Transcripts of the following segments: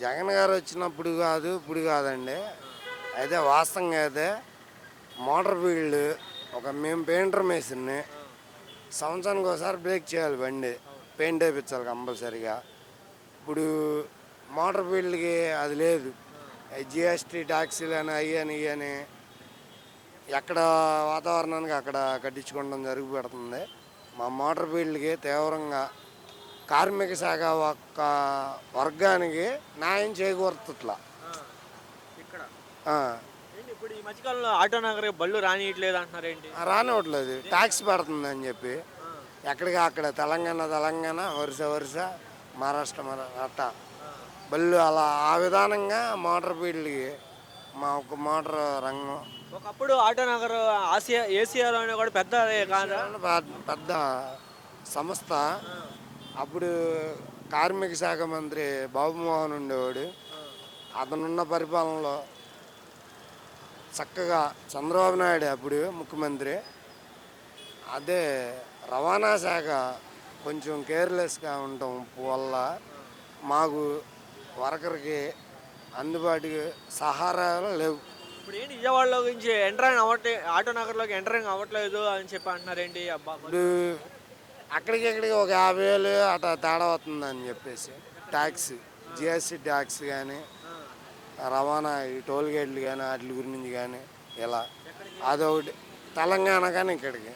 జగన్ గారు వచ్చినప్పుడు కాదు ఇప్పుడు కాదండి. అయితే వాస్తవంగా అయితే మోటార్ ఫీల్డ్ ఒక మేము పెయింటర్ మేసిన్ని సంవత్సరానికి ఒకసారి బ్రేక్ చేయాలి బండి. పెయింట్ వేయించాలి కంపల్సరీగా. ఇప్పుడు మోటార్ ఫీల్డ్కి అది లేదు. జిఎస్టీ ట్యాక్సీలు అని అవి అని ఇవి అని ఎక్కడ వాతావరణానికి అక్కడ కట్టించుకోవడం జరిగి పెడుతుంది. మా మోటార్ ఫీల్డ్కి తీవ్రంగా కార్మిక శాఖ ఒక్క వర్గానికి న్యాయం చేకూరుతుట్లా. ఇక్కడ. ఆ, ఏంటి ఇప్పుడు ఈ మధ్యకాలంలో ఆటో నగర్ బళ్ళు రానియట్లేదు అంటున్నారు ఏంటి? రానివ్వట్లేదు ట్యాక్స్ పెడుతుంది అని చెప్పి ఎక్కడికి అక్కడ తెలంగాణ తెలంగాణ వరుస వరుస మహారాష్ట్ర మహారాష్ట్ర అట్ట. బళ్ళు అలా ఆ విధానంగా మోటార్ ఫీల్డ్కి మా ఒక మోటార్ రంగం. ఒకప్పుడు ఆటో నగర్ ఆసియా ఏసియాలోనే కూడా పెద్ద కాదా? పెద్ద- పెద్ద సంస్థ. అప్పుడు కార్మిక శాఖ మంత్రి బాబుమోహన్ ఉండేవాడు. అతనున్న పరిపాలనలో చక్కగా చంద్రబాబు నాయుడు అప్పుడు ముఖ్యమంత్రి. అదే రవాణా శాఖ కొంచెం కేర్లెస్గా ఉండటం వల్ల మాకు వర్కర్కి అందుబాటుకి సహారాలు లేవు. ఇప్పుడు ఏంటి విజయవాడలో గురించి ఎంటర్ అవ్వట్లే ఆటో నగర్లోకి ఎంటరింగ్ అవ్వట్లేదు అని చెప్పి అంటున్నారు ఏంటి అబ్బా అక్కడికి ఇక్కడికి ఒక యాభై వేలు అట్లా తేడా అవుతుందని చెప్పేసి. ట్యాక్స్ జిఎస్టీ ట్యాక్స్ కానీ రవాణా ఈ టోల్ గేట్లు కానీ వాటి గురించి కానీ ఇలా అదొకటి తెలంగాణ కానీ ఇక్కడికి.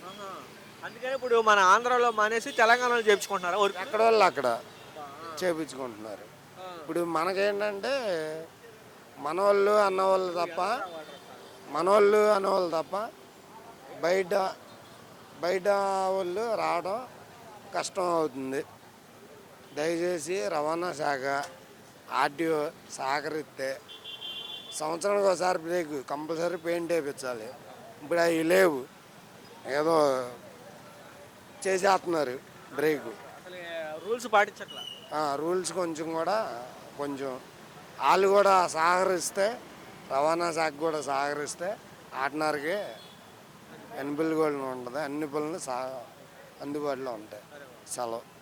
అందుకని ఇప్పుడు మన ఆంధ్రాలో మానేసి తెలంగాణలో చేర్చుకుంటున్నారా ఊరికి? ఎక్కడ వాళ్ళు అక్కడ చేపించుకుంటున్నారు. ఇప్పుడు మనకేంటంటే మనవాళ్ళు అన్నవాళ్ళు తప్ప మనవాళ్ళు అన్నవాళ్ళు తప్ప బయట బయట వాళ్ళు రావడం కష్టం అవుతుంది. దయచేసి రవాణా శాఖ ఆర్టీఓ సహకరిస్తే సంవత్సరానికి ఒకసారి బ్రేక్ కంపల్సరీ పెయింట్ వేయించాలి. ఇప్పుడు అవి లేవు. ఏదో చేసేస్తున్నారు బ్రేకు. రూల్స్ పాటించట్లా? రూల్స్ కొంచెం కూడా కొంచెం వాళ్ళు కూడా సహకరిస్తే రవాణా శాఖ కూడా సహకరిస్తే ఆటనారికి ఎన్నిబుల్ కూడా ఉంటుంది. అన్ని పనులు సా అందుబాటులో ఉంటాయి. సెలవు.